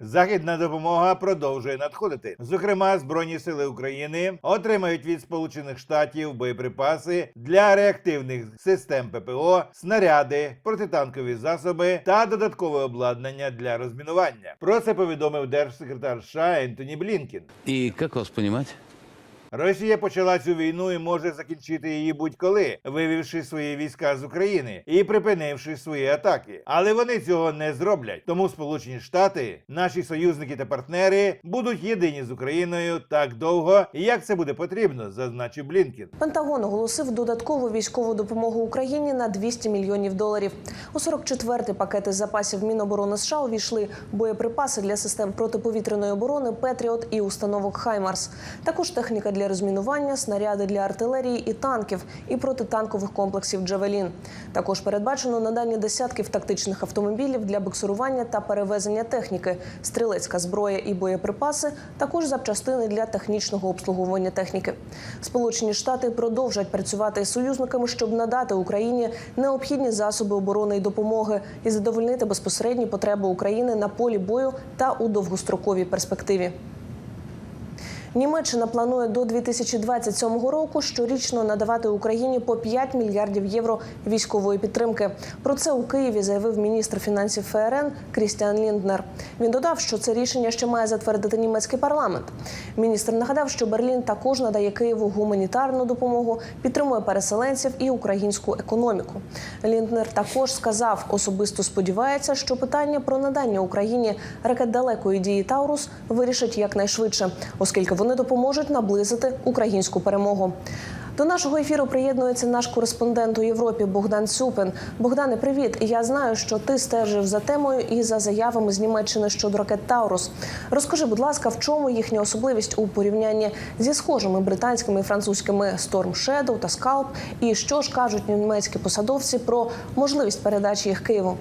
Західна допомога продовжує надходити. Зокрема, збройні сили України отримають від Сполучених Штатів боєприпаси для реактивних систем ППО, снаряди, протитанкові засоби та додаткове обладнання для розмінування. Про це повідомив держсекретар США Ентоні Блінкін. І як вас понимать? Росія почала цю війну і може закінчити її будь-коли, вивівши свої війська з України і припинивши свої атаки. Але вони цього не зроблять. Тому Сполучені Штати, наші союзники та партнери, будуть єдині з Україною так довго, як це буде потрібно, зазначив Блінкін. Пентагон оголосив додаткову військову допомогу Україні на 200 мільйонів доларів. У 44-й пакети запасів Міноборони США увійшли боєприпаси для систем протиповітряної оборони Петріот і установок Хаймарс. Також техніка для розмінування, снаряди для артилерії і танків, і протитанкових комплексів Джавелін. Також передбачено надання десятків тактичних автомобілів для буксирування та перевезення техніки, стрілецька зброя і боєприпаси, також запчастини для технічного обслуговування техніки. Сполучені Штати продовжать працювати із союзниками, щоб надати Україні необхідні засоби оборони і допомоги і задовольнити безпосередні потреби України на полі бою та у довгостроковій перспективі. Німеччина планує до 2027 року щорічно надавати Україні по 5 мільярдів євро військової підтримки. Про це у Києві заявив міністр фінансів ФРН Крістіан Лінднер. Він додав, що це рішення ще має затвердити німецький парламент. Міністр нагадав, що Берлін також надає Києву гуманітарну допомогу, підтримує переселенців і українську економіку. Лінднер також сказав, особисто сподівається, що питання про надання Україні ракет далекої дії Таурус вирішать якнайшвидше, оскільки вони допоможуть наблизити українську перемогу. До нашого ефіру приєднується наш кореспондент у Європі Богдан Цюпин. Богдане, привіт! Я знаю, що ти стежив за темою і за заявами з Німеччини щодо ракет Таурус. Розкажи, будь ласка, в чому їхня особливість у порівнянні зі схожими британськими і французькими Storm Shadow та Scalp? І що ж кажуть німецькі посадовці про можливість передачі їх Києву?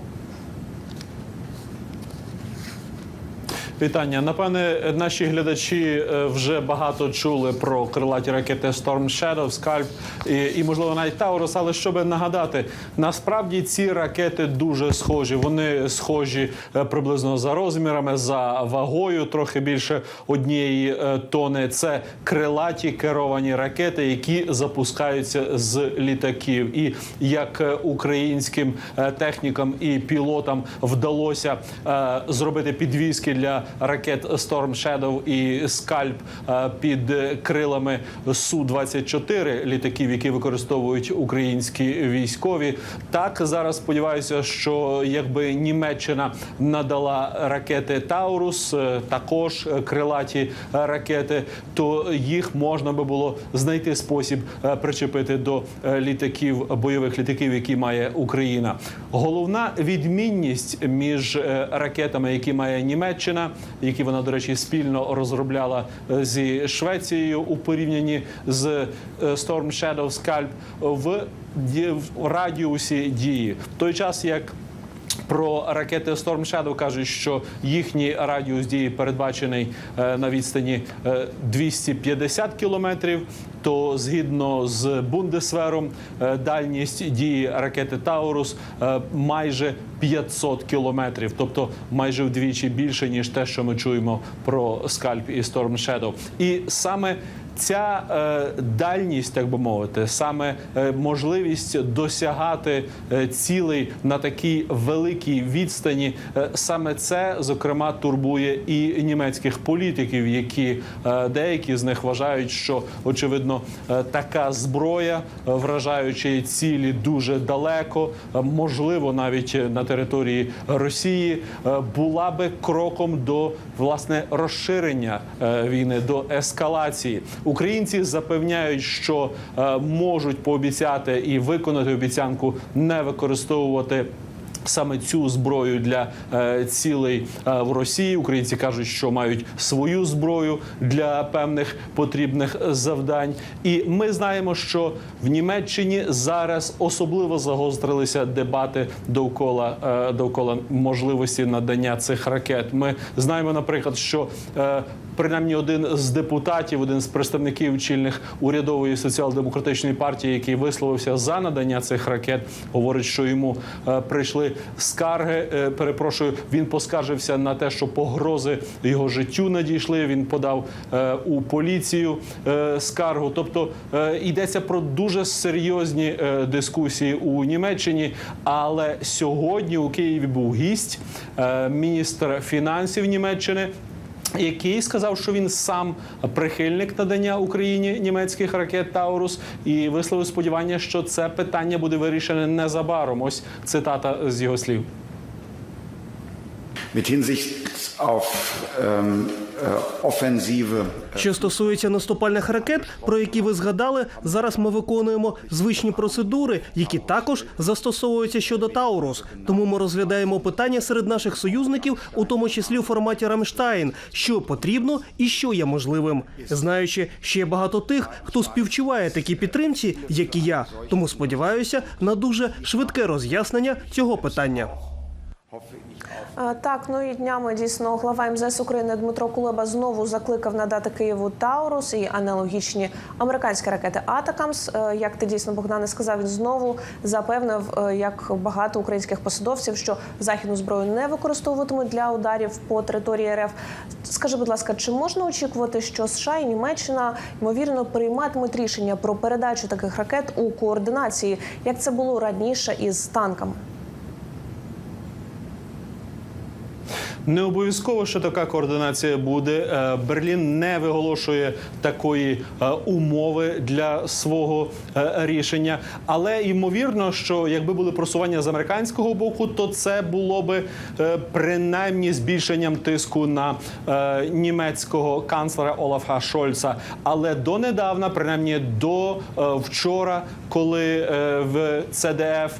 Вітання. Напевне, наші глядачі е, вже багато чули про крилаті ракети Storm Shadow, Scalp і, і можливо навіть Таурус. Але щоб нагадати, насправді ці ракети дуже схожі. Вони схожі е, приблизно за розмірами, за вагою, трохи більше однієї е, тони. Це крилаті керовані ракети, які запускаються з літаків. І як українським технікам і пілотам вдалося зробити підвіски для ракет Storm Shadow і Scalp е, під крилами су 24 літаків, які використовують українські військові. Так зараз сподіваюся, що якби Німеччина надала ракети Таурус, е, також крилаті ракети, то їх можна би було знайти спосіб е, причепити до літаків бойових літаків, які має Україна. Головна відмінність між ракетами, які має Німеччина, які вона, до речі, спільно розробляла е, зі Швецією у порівнянні з е, Storm Shadow Scalp в радіусі дії. В той час як про ракети Storm Shadow кажуть, що їхній радіус дії передбачений е, на відстані е, 250 кілометрів. То згідно з Бундесвером, е, дальність дії ракети Таурус е, майже 500 кілометрів, тобто майже вдвічі більше ніж те, що ми чуємо про Скальп і Storm Shadow. І саме Ця е, дальність, так би мовити, саме е, можливість досягати е, цілей на такій великій відстані, саме це зокрема турбує і німецьких політиків, які деякі з них вважають, що очевидно така зброя, вражаючи цілі дуже далеко, можливо, навіть на території Росії, була би кроком до власне розширення війни, до ескалації. Українці запевняють, що е, можуть пообіцяти і виконати обіцянку не використовувати. Саме цю зброю для е, цілей е, в Росії українці кажуть, що мають свою зброю для певних потрібних завдань. І ми знаємо, що в Німеччині зараз особливо загострилися дебати довкола е, довкола можливості надання цих ракет. Ми знаємо, наприклад, що е, принаймні один з депутатів, один з представників чільних урядової соціал-демократичної партії, який висловився за надання цих ракет, говорить, що йому е, прийшли скарги. Е, перепрошую, він поскаржився на те, що погрози його життю надійшли. Він подав е, у поліцію скаргу. Тобто йдеться про дуже серйозні дискусії у Німеччині. Але сьогодні у Києві був гість, міністр фінансів Німеччини. Який сказав, що він сам прихильник надання Україні німецьких ракет Таурус, і висловив сподівання, що це питання буде вирішене незабаром. Ось цитата з його слів. Mit Hinsicht auf ähm, äh, offensive Що стосується наступальних ракет, про які ви згадали, зараз ми виконуємо звичні процедури, які також застосовуються щодо Таурус. Тому ми розглядаємо питання серед наших союзників, у тому числі у форматі Рамштайн, що потрібно і що є можливим. Знаючи, є багато тих, хто співчуває такій підтримці, як і я. Тому сподіваюся на дуже швидке роз'яснення цього питання. Так, ну і днями дійсно глава МЗС України Дмитро Кулеба знову закликав надати Києву Таурус і аналогічні американські ракети Атакамс. Е, Як ти дійсно Богдане сказав, він знову запевнив, е, як багато українських посадовців, що західну зброю не використовуватимуть для ударів по території РФ. Скажи, будь ласка, чи можна очікувати, що США і Німеччина ймовірно прийматимуть рішення про передачу таких ракет у координації, як це було раніше із танками? Не обов'язково, що така координація буде. Е, Берлін не виголошує такої е, умови для свого е, рішення. Але ймовірно, що якби були просування з американського боку, то це було би принаймні збільшенням тиску на німецького канцлера Олафа Шольца. Але донедавна, принаймні до вчора, коли в ЦДФ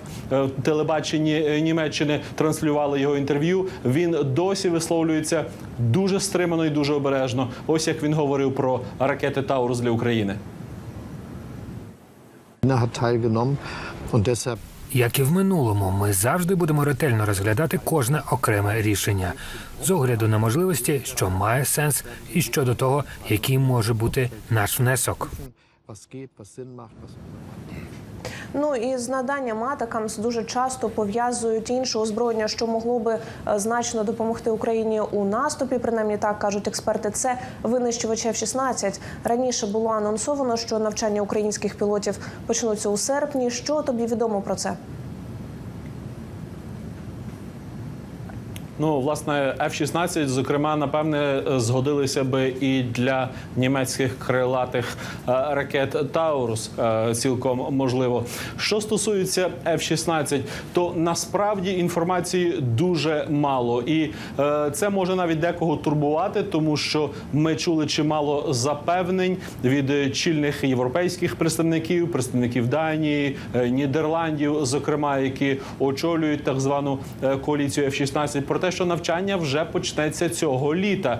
телебаченні Німеччини транслювали його інтерв'ю, він досі висловлюється дуже стримано і дуже обережно. Ось як він говорив про ракети Таурус для України. Як і в минулому, ми завжди будемо ретельно розглядати кожне окреме рішення з огляду на можливості, що має сенс, і щодо того, який може бути наш внесок. Ну і з наданням атакамс дуже часто пов'язують інше озброєння, що могло би е, значно допомогти Україні у наступі. Принаймні так кажуть експерти. Це винищувач F-16. Раніше було анонсовано, що навчання українських пілотів почнуться у серпні. Що тобі відомо про це? Ну, власне, F-16, зокрема, напевне, згодилися би і для німецьких крилатих е, ракет Таурус, е, цілком можливо. Що стосується F-16, то насправді інформації дуже мало, і е, це може навіть декого турбувати, тому що ми чули чимало запевнень від е, чільних європейських представників, представників Данії, е, Нідерландів, зокрема, які очолюють так звану е, коаліцію F-16, про те, що навчання вже почнеться цього літа.